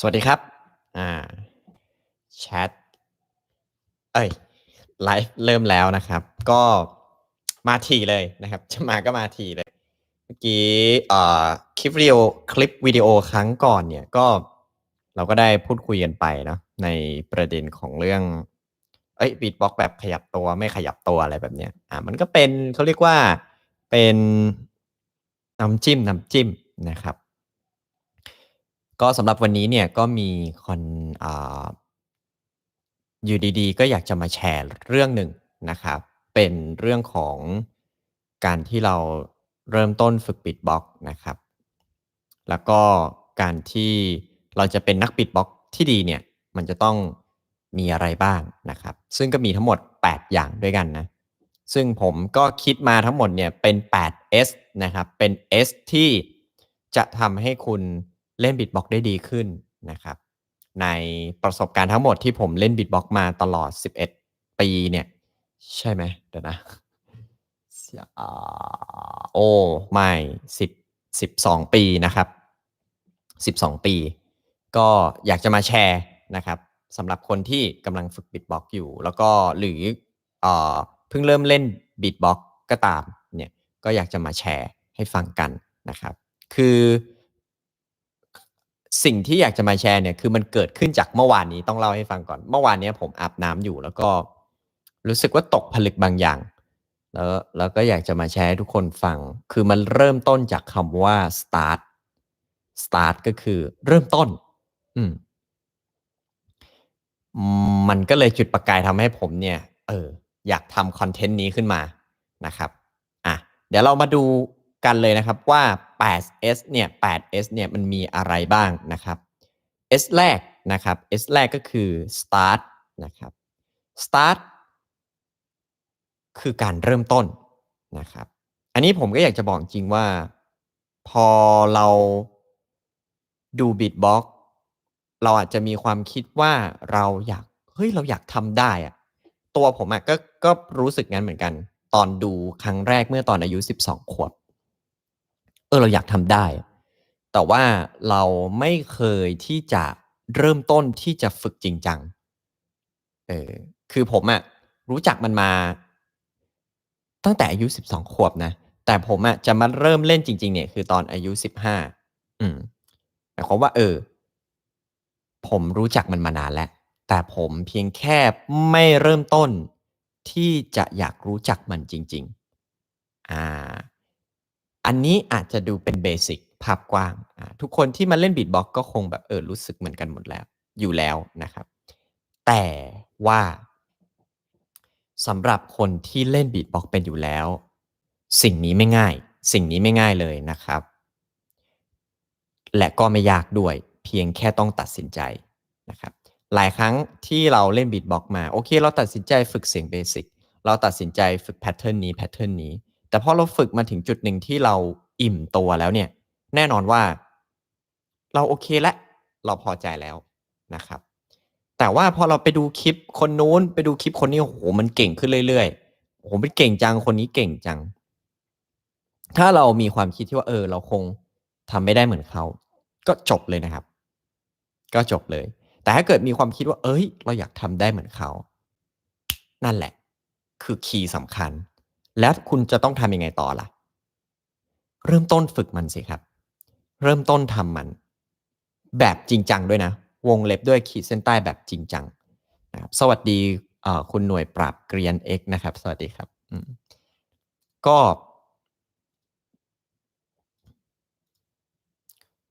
สวัสดีครับ อ่าแชทเอ้ยไลฟ์เริ่มแล้วนะครับ ก็มาทีเลยนะครับ จะมาก็มาทีเลย เมื่อกี้เอ่อคลิปวิดีโอคลิปวิดีโอครั้งก่อนเนี่ยก็เราก็ได้พูดคุยกันไปเนาะในประเด็นของเรื่อง เอ้ยบีทบ็อกแบบขยับตัวไม่ขยับตัวอะไรแบบเนี้ย อ่า มันก็เป็นเขาเรียกว่าเป็นน้ำจิ้มน้ำจิ้มนะครับ ก็สำหรับวันนี้เนี่ยก็มีคนออยู่ดีๆ ก็อยากจะมาแชร์เรื่องหนึ่งนะครับ เป็นเรื่องของการที่เราเริ่มต้นฝึกบิดบล็อกนะครับ แล้วก็การที่เราจะเป็นนักบิดบล็อกที่ดีเนี่ย มันจะต้องมีอะไรบ้างนะครับ ซึ่งก็มีทั้งหมด 8 อย่างด้วยกันนะ ซึ่งผมก็คิดมาทั้งหมดเนี่ยเป็น 8S นะครับ เป็น S ที่จะทำให้คุณ เล่นบิดบ็อกได้ดีขึ้นนะครับ ในประสบการณ์ทั้งหมดที่ผมเล่นบิดบ็อกมาตลอด 11 ปีเนี่ย ใช่ไหมเดี๋ยวนะโอ้ไม่สิบสิบสองปีนะครับสิบสองปี ก็อยากจะมาแชร์นะครับสำหรับคนที่กำลังฝึกบิดบ็อกอยู่ แล้วก็หรือเอเพิ่งเริ่มเล่นบิดบ็อกก็ตามเนี่ยก็อยากจะมาแชร์ให้ฟังกันนะครับ คือ สิ่งที่อยากจะมาแชร์เนี่ยคือมันเกิดขึ้นจากเมื่อวานนี้ต้องเล่าให้ฟังก่อน เมื่อวานนี้ผมอาบน้ำอยู่แล้วก็ รู้สึกว่าตกผลึกบางอย่าง แล้วแล้วก็อยากจะมาแชร์ให้ทุกคนฟัง คือมันเริ่มต้นจากคำว่า start start ก็คือเริ่มต้น อืม มันก็เลยจุดประกายทำให้ผมเนี่ย เออ อยากทำคอนเทนต์นี้ขึ้นมานะครับ อะ เดี๋ยวเรามาดูกันเลยนะครับว่า 8S เนี่ย 8S เนี่ยมันมีอะไรบ้างนะครับ S แรกนะครับ S แรกก็คือ start นะครับ start คือการเริ่มต้นนะครับ อันนี้ผมก็อยากจะบอกจริงว่า พอเราดูบีทบ็อกเราอาจจะมีความคิดว่าเราอยาก เฮ้ย เราอยากทำได้อะตัวผมอะก็ก็รู้สึกงั้นเหมือนกัน ตอนดูครั้งแรกเมื่อตอนอายุ 12 ขวบ เออเราอยากทำได้ แต่ว่าเราไม่เคยที่จะเริ่มต้นที่จะฝึกจริงจังเออคือผมอะรู้จักมันมา ตั้งแต่อายุ12ขวบนะแต่ผมอะจะมาเริ่มเล่นจริง ๆ เนี่ยคือตอนอายุ15อืมหมายความว่า เออ ผมรู้จักมันมานานแล้ว แต่ผมเพียงแค่ไม่เริ่มต้นที่จะอยากรู้จักมันจริง ๆ อ่า อันนี้อาจจะดูเป็นเบสิกภาพกว้าง ทุกคนที่มาเล่นบีทบ็อกก็คงแบบเออรู้สึกเหมือนกันหมดแล้ว อยู่แล้วนะครับ แต่ว่าสำหรับคนที่เล่นบีทบ็อกเป็นอยู่แล้ว สิ่งนี้ไม่ง่าย สิ่งนี้ไม่ง่ายเลยนะครับ และก็ไม่ยากด้วย เพียงแค่ต้องตัดสินใจนะครับ หลายครั้งที่เราเล่นบีทบ็อกมา โอเค เราตัดสินใจฝึกเสียงเบสิกเราตัดสินใจฝึกแพทเทิร์นนี้แพทเทิร์นนี้ แต่พอเราฝึกมาถึงจุดหนึ่งที่เราอิ่มตัวแล้วเนี่ย แน่นอนว่า เราโอเคแล้วเราพอใจแล้วนะครับ แต่ว่าพอเราไปดูคลิปคนนู้น ไปดูคลิปคนนี้โอ้โหมันเก่งขึ้นเรื่อยๆโอ้โหมันเก่งจังคนนี้เก่งจัง ถ้าเรามีความคิดที่ว่าเออ เราคงทำไม่ได้เหมือนเขา ก็จบเลยนะครับ ก็จบเลย แต่ถ้าเกิดมีความคิดว่า เอ้ย เราอยากทำได้เหมือนเขา นั่นแหละ คือคีย์สำคัญ แล้วคุณจะต้องทำยังไงต่อล่ะ เริ่มต้นฝึกมันสิครับ เริ่มต้นทำมัน แบบจริงจังด้วยนะ วงเล็บด้วยขีดเส้นใต้แบบจริงจังนะครับสวัสดีคุณหน่วยปราบเกรียน X นะครับ สวัสดีครับก็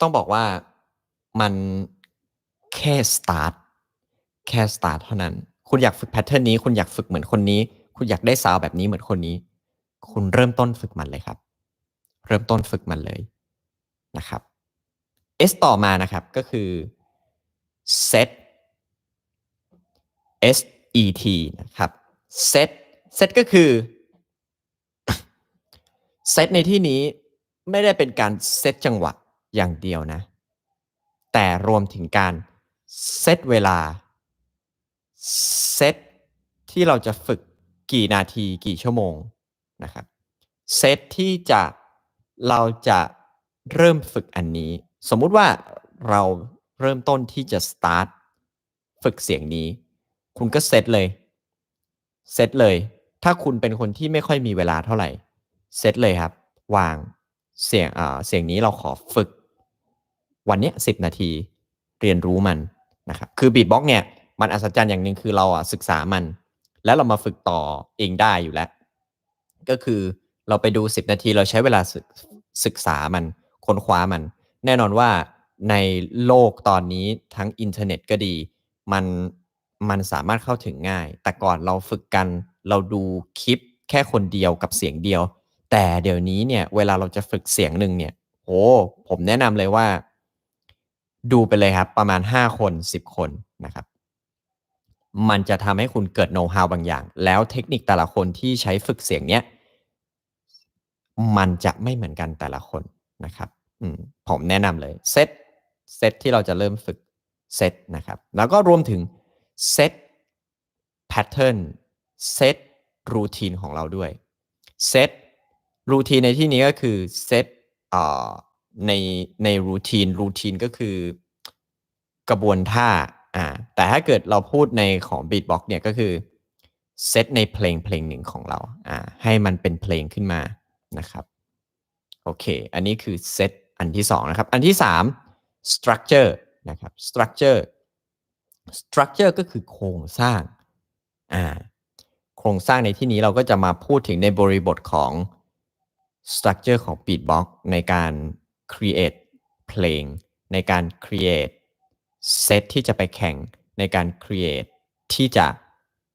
ต้องบอกว่ามันแค่สตาร์ทแค่สตาร์ทเท่านั้น คุณอยากฝึกแพทเทิร์นนี้ คุณอยากฝึกเหมือนคนนี้ คุณอยากได้ซาวแบบนี้เหมือนคนนี้ คุณเริ่มต้นฝึกมันเลยครับ เริ่มต้นฝึกมันเลยนะครับ S ต่อมานะครับก็คือ set S E T นะครับ set set ก็คือ set ในที่นี้ไม่ได้เป็นการเซตจังหวะอย่างเดียวนะ แต่รวมถึงการเซตเวลาเซตที่เราจะฝึกกี่นาทีกี่ชั่วโมง นะครับเซตที่จะเราจะเริ่มฝึกอันนี้ สมมุติว่าเราเริ่มต้นที่จะ start ฝึกเสียงนี้ คุณก็เซตเลยเซตเลย ถ้าคุณเป็นคนที่ไม่ค่อยมีเวลาเท่าไหร่เซตเลยครับ วางเสียงอ่าเสียงนี้เราขอฝึก วันนี้สิบนาทีเรียนรู้มันนะครับคือบีทบ็อกเนี่ยมันอัศจรรย์อย่างหนึ่งคือเราอะศึกษามัน แล้วเรามาฝึกต่อเองได้อยู่แล้ว ก็คือเราไปดู 10 นาทีเราใช้เวลาศึกศึกษามันค้นคว้ามัน แน่นอนว่าในโลกตอนนี้ทั้งอินเทอร์เน็ตก็ดี มันมันสามารถเข้าถึงง่าย แต่ก่อนเราฝึกกันเราดูคลิปแค่คนเดียวกับเสียงเดียว แต่เดี๋ยวนี้เนี่ยเวลาเราจะฝึกเสียงหนึ่งเนี่ยโอ้ผมแนะนำเลยว่า ดูไปเลยครับประมาณ 5 คน 10 คนนะครับ มันจะทำให้คุณเกิดโน้ตฮาวบางอย่าง แล้วเทคนิคแต่ละคนที่ใช้ฝึกเสียงเนี้ย มันจะไม่เหมือนกันแต่ละคนนะครับมผมแนะนำเลยเซตเซตที่เราจะเริ่มฝึกเซตนะครับ แล้วก็รวมถึงเซตแพทเทิร์นเซตรูทีนของเราด้วยเซตรูทีนในที่นี้ก็คือเซตในในรูทีนรูทีนก็คือกระบวนท่าอ่าแต่ถ้าเกิดเราพูดในของ Beatbox เนี่ยก็คือเซตในเพลงเพลงหนึ่งของเราอ่าให้มันเป็นเพลงขึ้นมา นะครับโอเค อันนี้คือเซตอันที่สองนะครับ อันที่สาม structure นะครับ structure structure ก็คือโครงสร้างอ่าโครงสร้างในที่นี้เราก็จะมาพูดถึงในบริบทของ structure ของ beatbox ในการ create เพลง ในการ create เซตที่จะไปแข่งในการ create ที่จะ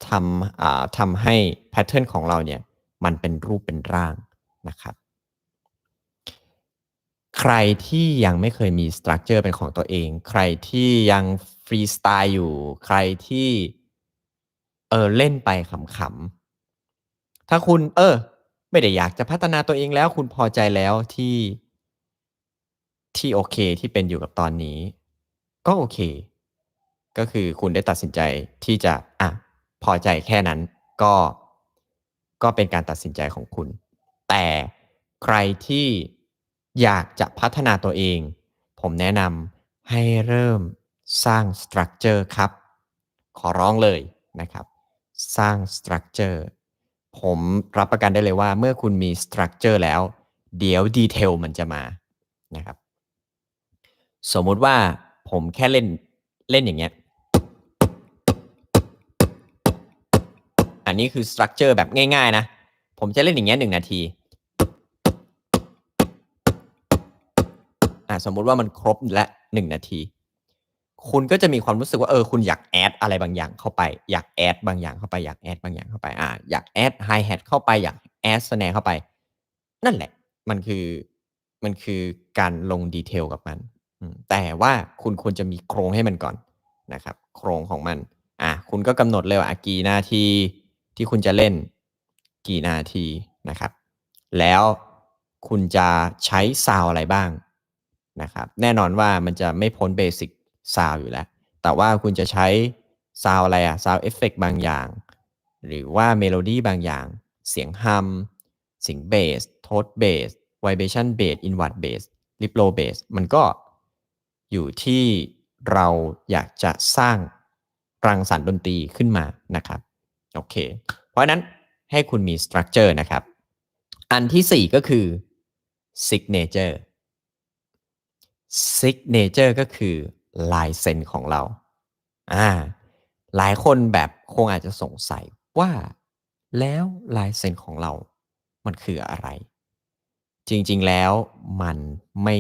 ทำอ่าทำให้ pattern ของเราเนี่ย มันเป็นรูปเป็นร่าง นะครับ ใครที่ยังไม่เคยมีสตรัคเจอร์เป็นของตัวเอง ใครที่ยังฟรีสไตล์อยู่ ใครที่เออเล่นไปขำๆ ถ้าคุณเออ ไม่ได้อยากจะพัฒนาตัวเองแล้ว คุณพอใจแล้วที่ที่โอเคที่เป็นอยู่กับตอนนี้ ก็โอเค ก็คือคุณได้ตัดสินใจที่จะอะพอใจแค่นั้นก็ก็เป็นการตัดสินใจของคุณ แต่ใครที่อยากจะพัฒนาตัวเอง ผมแนะนำให้เริ่มสร้างสตรัคเจอร์ครับ ขอร้องเลยนะครับ สร้างสตรัคเจอร์ผมรับประกันได้เลยว่าเมื่อคุณมีสตรัคเจอร์แล้ว เดี๋ยวดีเทลมันจะมานะครับ สมมุติว่าผมแค่เล่นเล่นอย่างเงี้ย อันนี้คือสตรัคเจอร์แบบง่าย ๆ นะ ผมจะเล่นอย่างเงี้ยหนึ่งนาที อะสมมุติว่ามันครบและหนึ่งนาที คุณก็จะมีความรู้สึกว่าเออคุณอยากแอดอะไรบางอย่างเข้าไป อยากแอดบางอย่างเข้าไปอยากแอดบางอย่างเข้าไปอะอยากแอดไฮแฮทเข้าไปอยากแอดสแนร์เข้าไป นั่นแหละ มันคือมันคือการลงดีเทลกับมัน แต่ว่าคุณควรจะมีโครงให้มันก่อนนะครับ โครงของมัน อะคุณก็กำหนดเลยว่ากี่นาทีที่คุณจะเล่นกี่นาทีนะครับ แล้วคุณจะใช้ซาวอะไรบ้าง นะครับแน่นอนว่ามันจะไม่พ้นเบสิกซาวอยู่แล้ว แต่ว่าคุณจะใช้ซาวอะไรอะซาวเอฟเฟกบางอย่าง หรือว่าเมโลดี้บางอย่าง เสียงฮัมเสียงเบสโทสเบสไวเบชันเบสอินวัตเบสลิปโลเบสมันก็อยู่ที่เราอยากจะสร้างรังสรรค์ดนตรีขึ้นมานะครับโอเค เพราะนั้นให้คุณมีสตรัคเจอร์นะครับ อันที่ 4 ก็คือ signature signature ก็คือลายเซ็นของเราอ่าหลายคนแบบคงอาจจะสงสัยว่าแล้วลายเซ็นของเรา มันคืออะไร จริงๆแล้วมันไม่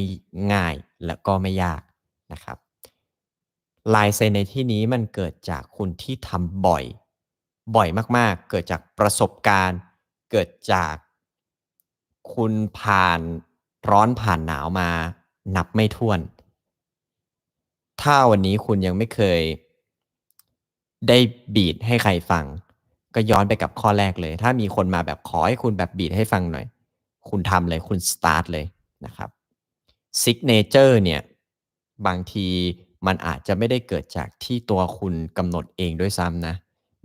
ง่ายและก็ไม่ยากนะครับ ลายเซ็นในที่นี้มันเกิดจากคุณที่ทำบ่อย บ่อยมากๆ เกิดจากประสบการณ์ เกิดจากคุณผ่านร้อนผ่านหนาวมา นับไม่ถ้วน ถ้าวันนี้คุณยังไม่เคย ได้บีดให้ใครฟัง ก็ย้อนไปกับข้อแรกเลย ถ้ามีคนมาแบบขอให้คุณแบบบีดให้ฟังหน่อย คุณทำเลยคุณสตาร์ทเลยนะครับซิกเนเจอร์เนี่ย บางทีมันอาจจะไม่ได้เกิดจากที่ตัวคุณกำหนดเองด้วยซ้ำนะ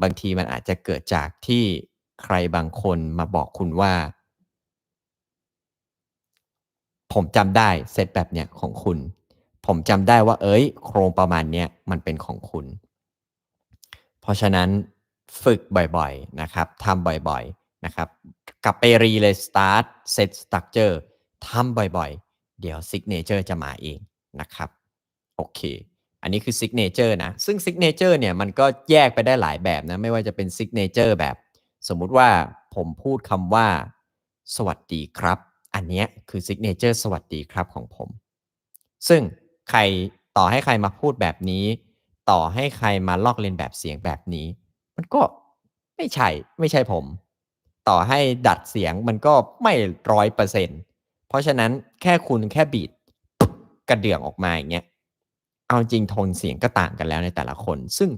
บางทีมันอาจจะเกิดจากที่ใครบางคนมาบอกคุณว่า ผมจำได้เซตแบบเนี้ยของคุณ ผมจำได้ว่า เอ้ย โครงประมาณเนี้ยมันเป็นของคุณ เพราะฉะนั้นฝึกบ่อยๆนะครับทำบ่อยๆนะครับกลับไปรีเลย start set structure ทำบ่อยๆ เดี๋ยว signature จะมาเองนะครับโอเค อันนี้คือ signature นะ ซึ่ง signature เนี่ยมันก็แยกไปได้หลายแบบนะ ไม่ว่าจะเป็น signature แบบ สมมุติว่าผมพูดคำว่า สวัสดีครับ อันนี้คือ signature สวัสดีครับของผม ซึ่งใครต่อให้ใครมาพูดแบบนี้ ต่อให้ใครมาลอกเลียนแบบเสียงแบบนี้ มันก็ไม่ใช่ไม่ใช่ผม ต่อให้ดัดเสียงมันก็ไม่ร้อยเปอร์เซ็นต์เพราะฉะนั้นแค่คุณแค่บีดกระเดื่องออกมาอย่างเงี้ยเอาจริงโทนเสียงก็ต่างกันแล้วในแต่ละคน ซึ่ง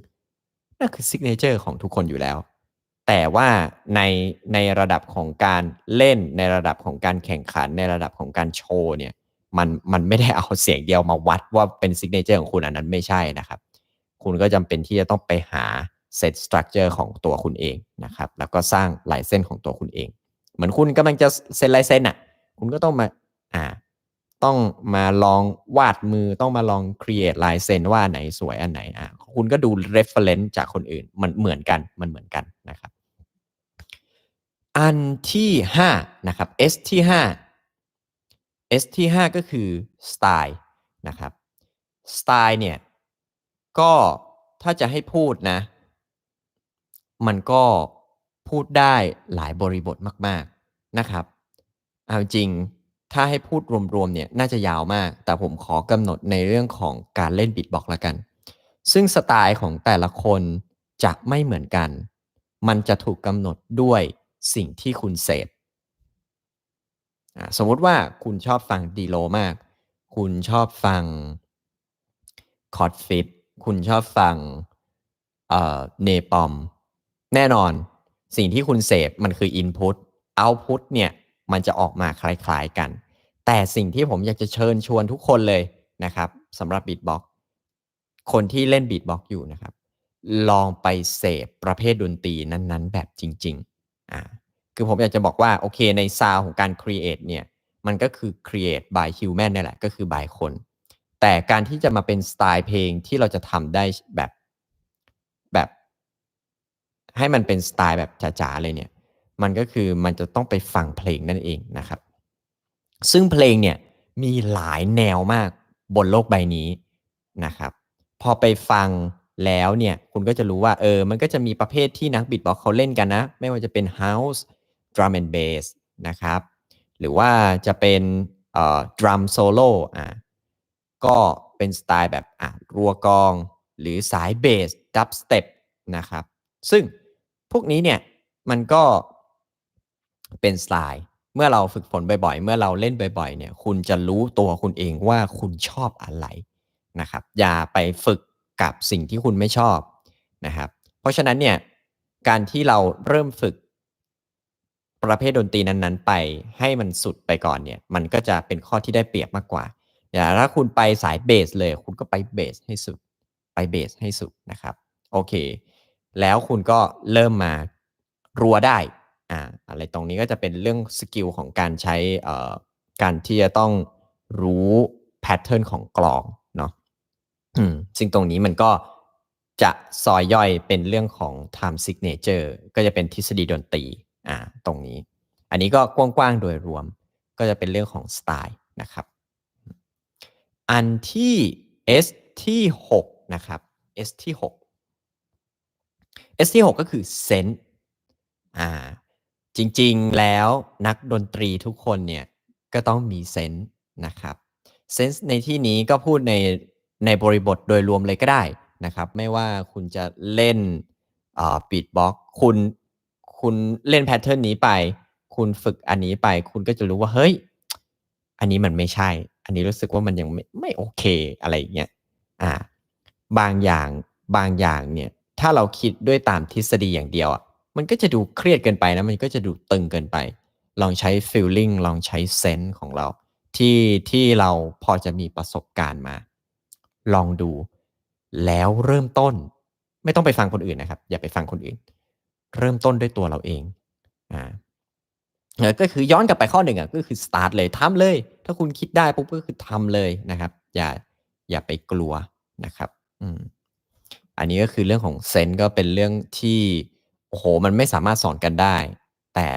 นั่นคือซิกเนเจอร์ของทุกคนอยู่แล้ว แต่ว่าในในระดับของการเล่นในระดับของการแข่งขันในระดับของการโชว์เนี่ยมันมันไม่ได้เอาเสียงเดียวมาวัดว่าเป็นซิกเนเจอร์ของคุณอันนั้นไม่ใช่นะครับ คุณก็จำเป็นที่จะต้องไปหาเซตสตรัคเจอร์ของตัวคุณเองนะครับแล้วก็สร้างลายเส้นของตัวคุณเอง เหมือนคุณกำลังจะเซ็นลายเส้นอะคุณก็ต้องมาอ่าต้องมาลองวาดมือต้องมาลอง create ลายเซ็นว่าไหนสวยอันไหนอ่าคุณก็ดู reference จากคนอื่นมันเหมือนกันมันเหมือนกันนะครับ อันที่ 5 นะครับ S ที่ 5 S ที่ 5 ก็คือ style นะครับ style เนี่ย ก็ถ้าจะให้พูดนะ มันก็พูดได้หลายบริบทมากๆนะครับ เอาจริงถ้าให้พูดรวมๆเนี่ยน่าจะยาวมาก แต่ผมขอกำหนดในเรื่องของการเล่นบิทบ็อกละกัน ซึ่งสไตล์ของแต่ละคนจะไม่เหมือนกัน มันจะถูกกำหนดด้วย สิ่งที่คุณเสพสมมติว่าคุณชอบฟังดีโลมาก คุณชอบฟังคอร์ดฟิตคุณชอบฟังเนปอม แน่นอนสิ่งที่คุณเสพมันคือ Input Output เนี่ย มันจะออกมาคล้าย ๆกัน แต่สิ่งที่ผมอยากจะเชิญชวนทุกคนเลยนะครับสำหรับ Beatbox คนที่เล่น Beatbox อยู่นะครับ ลองไปเสพประเภทดนตรีนั้น ๆ แบบจริง ๆ อ่าคือผมอยากจะบอกว่าโอเคในซาวของการ create เนี่ยมันก็คือ create by human นี่แหละก็คือ by คน แต่การที่จะมาเป็นสไตล์เพลงที่เราจะทำได้แบบแบบ ให้มันเป็นสไตล์แบบจ๋าๆเลยเนี่ยมันก็คือมันจะต้องไปฟังเพลงนั่นเองนะครับ ซึ่งเพลงเนี่ยมีหลายแนวมากบนโลกใบนี้นะครับ พอไปฟัง แล้วเนี่ยคุณก็จะรู้ว่าเออมันก็จะมีประเภทที่นักบิดบ็อกเขาเล่นกันนะ ไม่ว่าจะเป็น House Drum and Bass นะครับ หรือว่าจะเป็นเอ่อ Drum Solo อ่าก็เป็นสไตล์แบบอะรัวกอง หรือสายเบสดับสเต็ปนะครับ ซึ่งพวกนี้เนี่ยมันก็เป็นสไตล์เมื่อเราฝึกฝนบ่อยๆ เมื่อเราเล่นบ่อยๆ เนี่ย คุณจะรู้ตัวคุณเองว่าคุณชอบอะไรนะครับ อย่าไปฝึก กับสิ่งที่คุณไม่ชอบนะครับ เพราะฉะนั้นเนี่ยการที่เราเริ่มฝึกประเภทดนตรีนั้นๆ ไปให้มันสุดไปก่อนเนี่ยมันก็จะเป็นข้อที่ได้เปรียบมากกว่าอย่าถ้าคุณไปสายเบสเลยคุณก็ไปเบสให้สุด ไปเบสให้สุดนะครับโอเค แล้วคุณก็เริ่มมารัวได้อ่าอะไรตรงนี้ก็จะเป็นเรื่องสกิลของการใช้อ่การที่จะต้องรู้แพทเทิร์นของกลอง อืมซึ่งตรงนี้มันก็จะซอยย่อยเป็นเรื่องของ time signature ก็จะเป็นทฤษฎีดนตรีอ่าตรงนี้ อันนี้ก็กว้างๆโดยรวม ก็จะเป็นเรื่องของสไตล์นะครับ อันที่ S ที่ 6 นะครับ S ที่ 6 S ที่ 6 ก็คือ sense อ่าจริงๆแล้วนักดนตรีทุกคนเนี่ยก็ต้องมีเซนส์นะครับเซนส์ในที่นี้ก็พูดใน ในบริบทโดยรวมเลยก็ได้นะครับ ไม่ว่าคุณจะเล่นบีทบ็อกคุณคุณเล่นแพทเทิร์นนี้ไป คุณฝึกอันนี้ไป คุณก็จะรู้ว่าเฮ้ย อันนี้มันไม่ใช่ อันนี้รู้สึกว่ามันยังไม่ไม่โอเคอะไรเงี้ยอ่า บางอย่างบางอย่างเนี่ย ถ้าเราคิดด้วยตามทฤษฎีอย่างเดียวอะมันก็จะดูเครียดเกินไปนะ มันก็จะดูตึงเกินไป ลองใช้ feeling ลองใช้เซนส์ของเรา ที่ที่เราพอจะมีประสบการณ์มา ลองดู แล้วเริ่มต้น ไม่ต้องไปฟังคนอื่นนะครับ อย่าไปฟังคนอื่น เริ่มต้นด้วยตัวเราเองอ่าก็คือย้อนกลับไปข้อหนึ่งอะก็คือ start เลยทำเลย ถ้าคุณคิดได้ปุ๊บก็คือทำเลยนะครับ อย่าอย่าไปกลัวนะครับ อืมอันนี้ก็คือเรื่องของเซนส์ก็เป็นเรื่องที่โอ้โหมันไม่สามารถสอนกันได้ แต่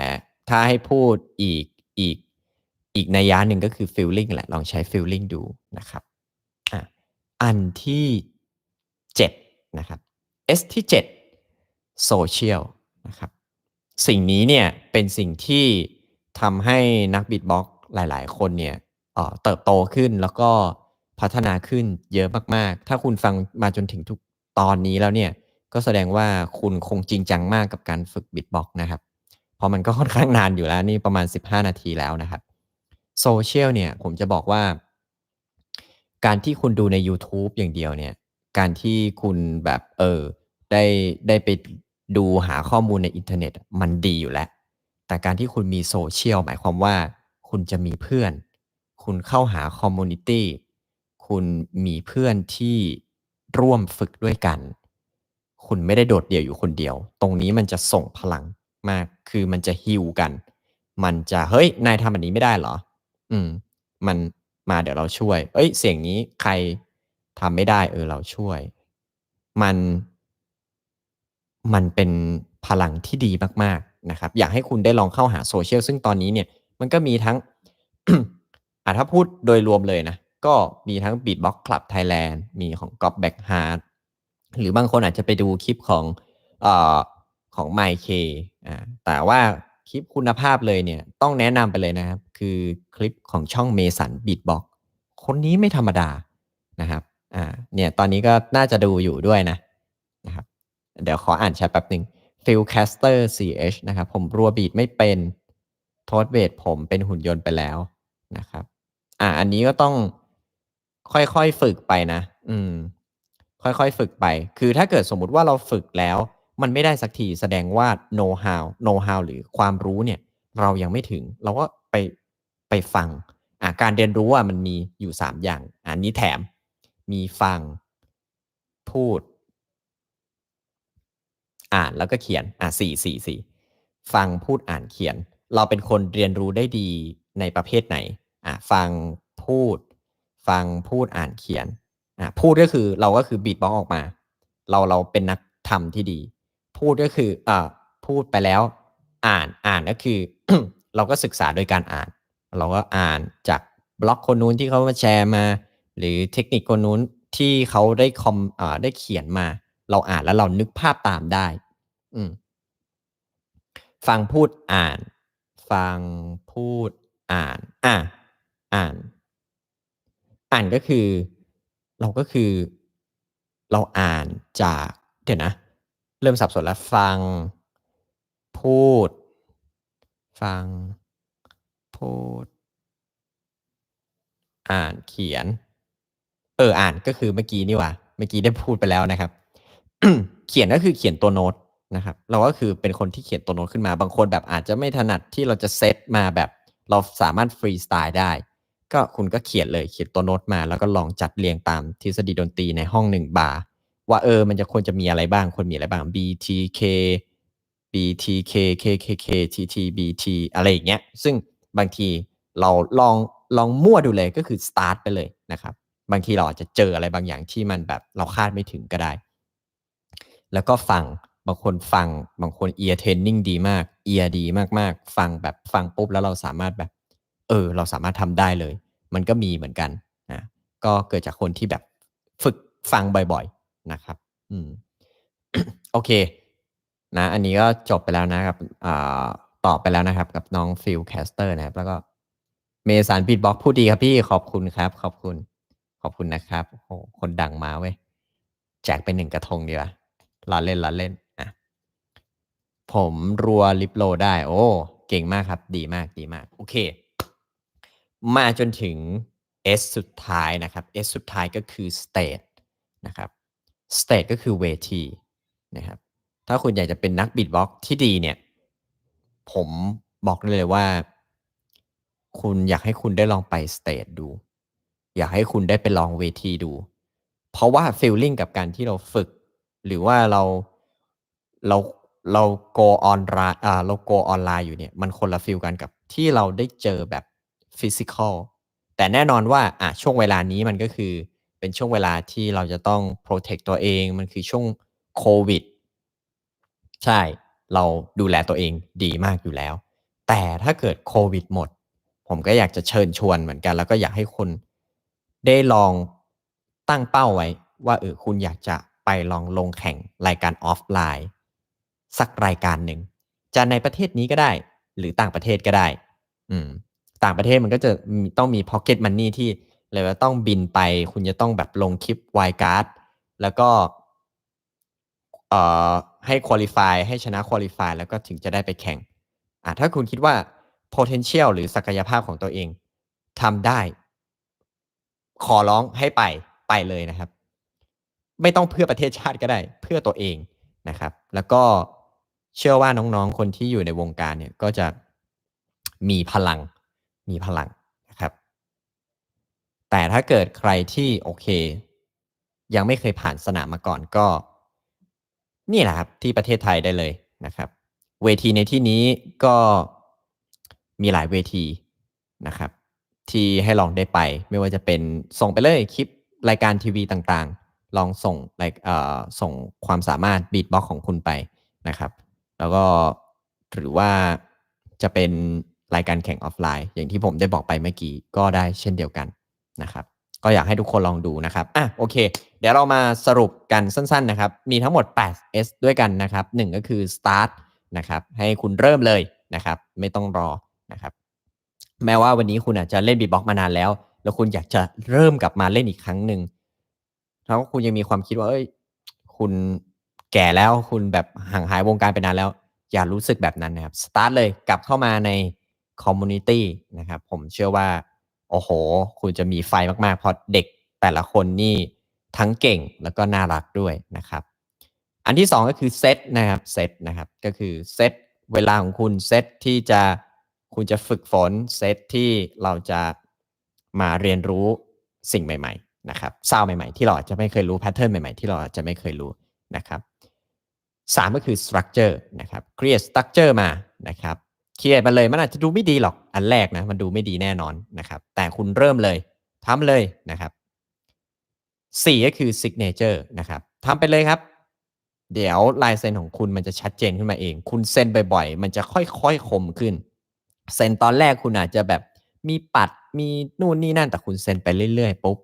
ถ้าให้พูดอีกอีกอีกในยะหนึ่งก็คือ feeling แหละ ลองใช้ feeling ดูนะครับ อันที่7นะครับ S ที่ 7 social นะครับ สิ่งนี้เนี่ยเป็นสิ่งที่ทำให้นักบิดบ็อกหลายๆ คนเนี่ยเติบโตขึ้นแล้วก็พัฒนาขึ้นเยอะมาก ๆ ถ้าคุณฟังมาจนถึงทุกตอนนี้แล้วเนี่ยก็แสดงว่าคุณคงจริงจังมากกับการฝึกบิดบ็อกนะครับ เพราะมันก็ค่อนข้างนานอยู่แล้วนี่ประมาณ 15 นาทีแล้วนะครับโซเชียลเนี่ยผมจะบอกว่า การที่คุณดูใน YouTube อย่างเดียวเนี่ย การที่คุณแบบเออ ได้ได้ไปดูหาข้อมูลในอินเทอร์เน็ตมันดีอยู่แล้ว แต่การที่คุณมีโซเชียลหมายความว่า คุณจะมีเพื่อน คุณเข้าหาคอมมูนิตี้คุณมีเพื่อนที่ร่วมฝึกด้วยกัน คุณไม่ได้โดดเดี่ยวอยู่คนเดียว ตรงนี้มันจะส่งพลังมาก คือมันจะฮิวกัน มันจะเฮ้ยนายทำแบบนี้ไม่ได้เหรอ อืม มัน มาเดี๋ยวเราช่วย เอ้ย เสียงนี้ใครทำไม่ได้ เออเราช่วย มัน มันเป็นพลังที่ดีมากๆนะครับ อยากให้คุณได้ลองเข้าหาโซเชียลซึ่งตอนนี้เนี่ยมันก็มีทั้งอะถ้าพูดโดยรวมเลยนะ ก็มีทั้ง Beatbox Club Thailand มีของ g o b Backhard หรือบางคนอาจจะไปดูคลิปของเอ่อของ MyK อ่าแต่ว่าคลิปคุณภาพเลยเนี่ย ต้องแนะนำไปเลยนะครับ คือคลิปของช่องเมสัน Beatbox คนนี้ไม่ธรรมดานะครับอ่าเนี่ยตอนนี้ก็น่าจะดูอยู่ด้วยนะนะครับเดี๋ยวขออ่านแชทแป๊บหนึ่ง Philcaster CH นะครับ ผมรัวบีดไม่เป็นโทษเวทผมเป็นหุ่นยนต์ไปแล้วนะครับอ่าอันนี้ก็ต้องค่อยๆฝึกไปนะ อืม ค่อยๆฝึกไป คือถ้าเกิดสมมุติว่าเราฝึกแล้ว มันไม่ได้สักทีแสดงว่า know how know how หรือความรู้เนี่ย เรายังไม่ถึง เราก็ไป ไปฟังอ่าการเรียนรู้อะมันมีอยู่ 3 อย่างอันนี้แถมมีฟังพูด อ่านแล้วก็เขียนอ่าสี่สี่สี่ฟังพูดอ่านเขียน เราเป็นคนเรียนรู้ได้ดีในประเภทไหนอ่าฟังพูด ฟังพูดอ่านเขียนอ่าพูดก็คือเราก็คือบีทบ็อกออกมา เราเราเป็นนักทำที่ดี พูดก็คืออ่าพูดไปแล้ว อ่านอ่านก็คือ เราก็ศึกษาโดยการอ่าน เราก็อ่านจากบล็อกคนนู้นที่เขามาแชร์มา หรือเทคนิคคนนู้นที่เขาได้คอมอ่าได้เขียนมา เราอ่านแล้วเรานึกภาพตามได้ อืมฟังพูดอ่าน ฟังพูดอ่าน อะอ่าน อ่านก็คือ เราก็คือ เราอ่านจากเดี๋ยวนะ เริ่มสับสนแล้วฟัง พูด ฟัง พูด อ่านเขียน เอออ่านก็คือเมื่อกี้นี่ว่าเมื่อกี้ได้พูดไปแล้วนะครับ เขียนก็คือเขียนตัวโน้ตนะครับ เราก็คือเป็นคนที่เขียนตัวโน้ตขึ้นมา บางคนแบบอาจจะไม่ถนัดที่เราจะเซตมาแบบ เราสามารถฟรีสไตล์ได้ ก็คุณก็เขียนเลยเขียนตัวโน้ตมา แล้วก็ลองจัดเรียงตามทฤษฎีดนตรีในห้องหนึ่งบาร์ว่าเออ มันจะควรจะมีอะไรบ้างควรมีอะไรบ้าง BTK BTK KKK TT BT อะไรอย่างเงี้ย ซึ่ง บางทีเราลองลองมั่วดูเลยก็คือ start ไปเลยนะครับ บางทีเราอาจจะเจออะไรบางอย่างที่มันแบบเราคาดไม่ถึงก็ได้ แล้วก็ฟังบางคนฟังบางคน ear training ดีมาก ear ดีมากๆ ฟังแบบฟังปุ๊บแล้วเราสามารถแบบ เออ เราสามารถทำได้เลย มันก็มีเหมือนกันนะก็เกิดจากคนที่แบบฝึกฟังบ่อยๆนะครับ อืมโอเค นะ อันนี้ก็จบไปแล้วนะครับอ่า ตอบไปแล้วนะครับ กับน้องฟิลแคสเตอร์นะครับ แล้วก็เมสันบีทบ็อกพูดดีครับพี่ขอบคุณครับ ขอบคุณ ขอบคุณนะครับโอ้โหคนดังมาเว้ยแจกเป็นหนึ่งกระทงดีกว่าล้อเล่นล้อเล่นอะผมรัวลิปโลได้ โอ้ เก่งมากครับ ดีมากดีมาก โอเค มาจนถึง S สุดท้ายนะครับ S สุดท้ายก็คือ stage นะครับ stage ก็คือเวทีนะครับ ถ้าคุณอยากจะเป็นนักบีทบ็อกที่ดีเนี่ย ผมบอกได้เลยว่า คุณอยากให้คุณได้ลองไปสเตจดู อยากให้คุณได้ไปลองเวทีดู เพราะว่าฟีลลิ่งกับการที่เราฝึก หรือว่าเราเราเราโกออนไลน์อ่าเราโกออนไลน์อยู่เนี่ยมันคนละฟีลกันกับที่เราได้เจอแบบฟิสิกอลแต่แน่นอนว่าอะช่วงเวลานี้มันก็คือเป็นช่วงเวลาที่เราจะต้อง protect ตัวเอง มันคือช่วงโควิด ใช่ เราดูแลตัวเองดีมากอยู่แล้ว แต่ถ้าเกิดโควิดหมด ผมก็อยากจะเชิญชวนเหมือนกัน แล้วก็อยากให้คุณได้ลองตั้งเป้าไว้ ว่าเออคุณอยากจะไปลองลงแข่งรายการออฟไลน์ สักรายการหนึ่งจะในประเทศนี้ก็ได้ หรือต่างประเทศก็ได้ อืม ต่างประเทศมันก็จะต้องมี pocket money ที่เลยว่าต้องบินไป คุณจะต้องแบบลงคลิปไวการ์ดแล้วก็ เอ่อ ให้ qualify ให้ชนะ qualify แล้วก็ถึงจะได้ไปแข่งอ่าถ้าคุณคิดว่า potential หรือศักยภาพของตัวเองทำได้ ขอร้องให้ไปไปเลยนะครับ ไม่ต้องเพื่อประเทศชาติก็ได้ เพื่อตัวเองนะครับ แล้วก็เชื่อว่าน้องๆ คนที่อยู่ในวงการเนี่ยก็จะมีพลังมีพลังนะครับ แต่ถ้าเกิดใครที่โอเค ยังไม่เคยผ่านสนามมาก่อนก็ นี่แหละครับที่ประเทศไทยได้เลยนะครับ เวทีในที่นี้ก็มีหลายเวทีนะครับ ที่ให้ลองได้ไป ไม่ว่าจะเป็นส่งไปเลยคลิปรายการทีวีต่างๆ ลองส่งเอ่อส่งความสามารถบีทบ็อกของคุณไปนะครับ แล้วก็หรือว่าจะเป็นรายการแข่งออฟไลน์ อย่างที่ผมได้บอกไปเมื่อกี้ก็ได้เช่นเดียวกันนะครับ ก็อยากให้ทุกคนลองดูนะครับอะโอเค เดี๋ยวเรามาสรุปกันสั้นๆนะครับ มีทั้งหมด 8 S ด้วยกันนะครับหนึ่งก็คือ start นะครับให้คุณเริ่มเลยนะครับ ไม่ต้องรอนะครับแม้ว่าวันนี้คุณอาจจะเล่นบีบ็อกมานานแล้ว แล้วคุณอยากจะเริ่มกลับมาเล่นอีกครั้งหนึ่งแล้วคุณยังมีความคิดว่าเอ้ย คุณแก่แล้วคุณแบบห่างหายวงการไปนานแล้ว อย่ารู้สึกแบบนั้นนะครับสตาร์ทเลยกลับเข้ามาในคอมมูนิตี้นะครับ ผมเชื่อว่า โอ้โห คุณจะมีไฟมากๆเพราะเด็กแต่ละคนนี่ทั้งเก่งแล้วก็น่ารักด้วยนะครับ อันที่สองก็คือเซตนะครับเซตนะครับก็คือเซตเวลาของคุณเซตที่จะคุณจะฝึกฝนเซตที่เราจะมาเรียนรู้สิ่งใหม่ ๆ นะครับซาวใหม่ๆ ที่เราอาจจะไม่เคยรู้แพทเทิร์นใหม่ๆ ที่เราอาจจะไม่เคยรู้นะครับสามก็คือ structure นะครับ create structure มานะครับ เครียดมาเลยมันอาจจะดูไม่ดีหรอกอันแรกนะมันดูไม่ดีแน่นอนนะครับ แต่คุณเริ่มเลยทำเลยนะครับสี่ก็คือ signature นะครับทำไปเลยครับ เดี๋ยวลายเซ็นของคุณมันจะชัดเจนขึ้นมาเอง คุณเซ็นบ่อยๆ มันจะค่อยๆคมขึ้น เซ็นตอนแรกคุณอาจจะแบบมีปัดมีนู่นนี่นั่นแต่คุณเซ็นไปเรื่อยๆปุ๊บ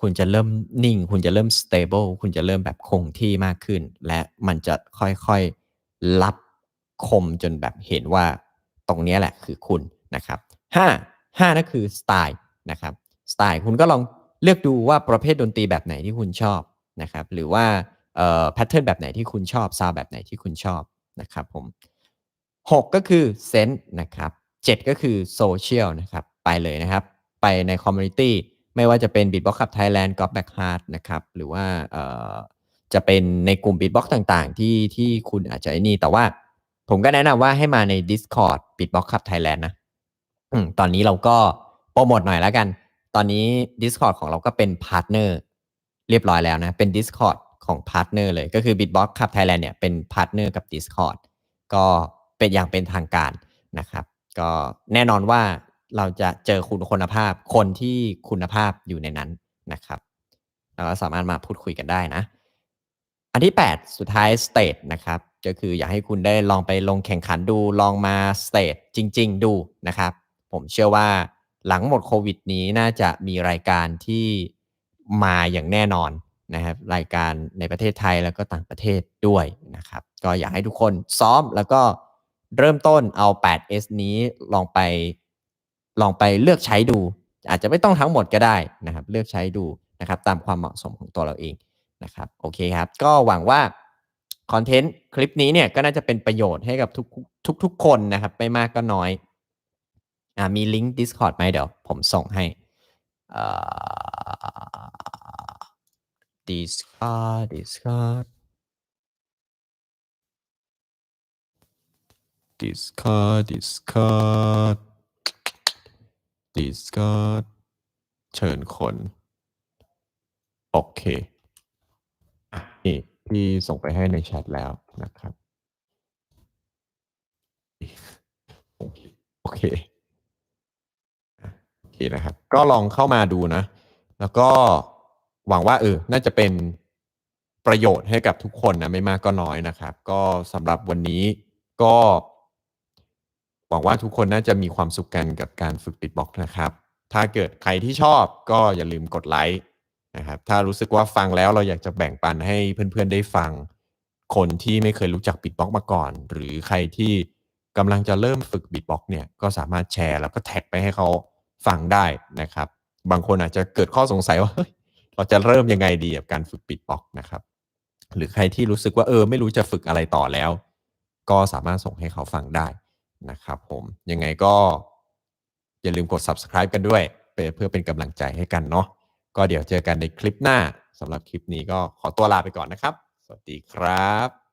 คุณจะเริ่มนิ่ง คุณจะเริ่ม stable คุณจะเริ่มแบบคงที่มากขึ้น และมันจะค่อยๆรับคมจนแบบเห็นว่า ตรงนี้แหละคือคุณนะครับห้าห้านั่นคือสไตล์นะครับสไตล์คุณก็ลองเลือกดูว่าประเภทดนตรีแบบไหนที่คุณชอบนะครับหรือว่าแพทเทิร์นแบบไหนที่คุณชอบซาวแบบไหนที่คุณชอบนะครับผมหกก็คือเซนต์นะครับเจ็ดก็คือโซเชียลนะครับไปเลยนะครับ ไปในคอมมูนิตี้ไม่ว่าจะเป็น Beatbox Club Thailand g o p Back Hard นะครับหรือว่าจะเป็นในกลุ่ม Beatbox ต่างๆ ที่ที่คุณอาจจะนี่แต่ว่า ผมก็แนะนำว่าให้มาใน Discord Beatbox Club Thailand นะตอนนี้เราก็โปรโมทหน่อยแล้วกัน ตอนนี้ Discord ของเราก็เป็นพาร์ทเนอร์เรียบร้อยแล้วนะ เป็น Discord ของพาร์ทเนอร์เลยก็คือ Beatbox Club Thailand เนี่ยเป็นพาร์ทเนอร์กับ Discord ก็เป็นอย่างเป็นทางการนะครับ ก็แน่นอนว่าเราจะเจอคุณคุณภาพ คนที่คุณภาพอยู่ในนั้นนะครับเราก็สามารถมาพูดคุยกันได้นะ อันที่ 8 สุดท้ายสเตทนะครับ ก็คืออยากให้คุณได้ลองไปลงแข่งขันดูลองมาสเตทจริง ๆ ดูนะครับ ผมเชื่อว่าหลังหมดโควิดนี้น่าจะมีรายการที่มาอย่างแน่นอนนะครับรายการในประเทศไทยแล้วก็ต่างประเทศด้วยนะครับ ก็อยากให้ทุกคนซ้อมแล้วก็เริ่มต้นเอา 8S นี้ลองไปลองไปเลือกใช้ดู อาจจะไม่ต้องทั้งหมดก็ได้นะครับ เลือกใช้ดูนะครับ ตามความเหมาะสมของตัวเราเองนะครับ โอเคครับ ก็หวังว่า คอนเทนต์คลิปนี้เนี่ยก็น่าจะเป็นประโยชน์ให้กับทุกทุกทุกคนนะครับ ไม่มากก็น้อยอ่ามีลิงก์ Discord ไหมเดี๋ยวผมส่งให้ Discord Discord Discord Discord Discord เชิญคน โอเค อะนี่ พี่ส่งไปให้ในแชทแล้วนะครับ โอเค โอเคนะครับ ก็ลองเข้ามาดูนะ แล้วก็หวังว่าเออ น่าจะเป็นประโยชน์ให้กับทุกคนนะ ไม่มากก็น้อยนะครับ ก็สำหรับวันนี้ก็ หวังว่าทุกคนน่าจะมีความสุขกันกับการฝึกบิทบ็อกนะครับ ถ้าเกิดใครที่ชอบก็อย่าลืมกดไลค์ นะครับถ้ารู้สึกว่าฟังแล้วเราอยากจะแบ่งปันให้เพื่อนๆได้ฟัง คนที่ไม่เคยรู้จักบิทบ็อกมาก่อน หรือใครที่กำลังจะเริ่มฝึกบิทบ็อกเนี่ยก็สามารถแชร์แล้วก็แท็กไปให้เขาฟังได้นะครับ บางคนอาจจะเกิดข้อสงสัยว่าเราจะเริ่มยังไงดีกับการฝึกบิทบ็อกนะครับ หรือใครที่รู้สึกว่าเออ ไม่รู้จะฝึกอะไรต่อแล้ว ก็สามารถส่งให้เขาฟังได้นะครับ ผมยังไงก็อย่าลืมกด subscribe กันด้วยเพื่อเป็นกำลังใจให้กันเนาะ ก็เดี๋ยวเจอกันในคลิปหน้าสำหรับคลิปนี้ก็ขอตัวลาไปก่อนนะครับ สวัสดีครับ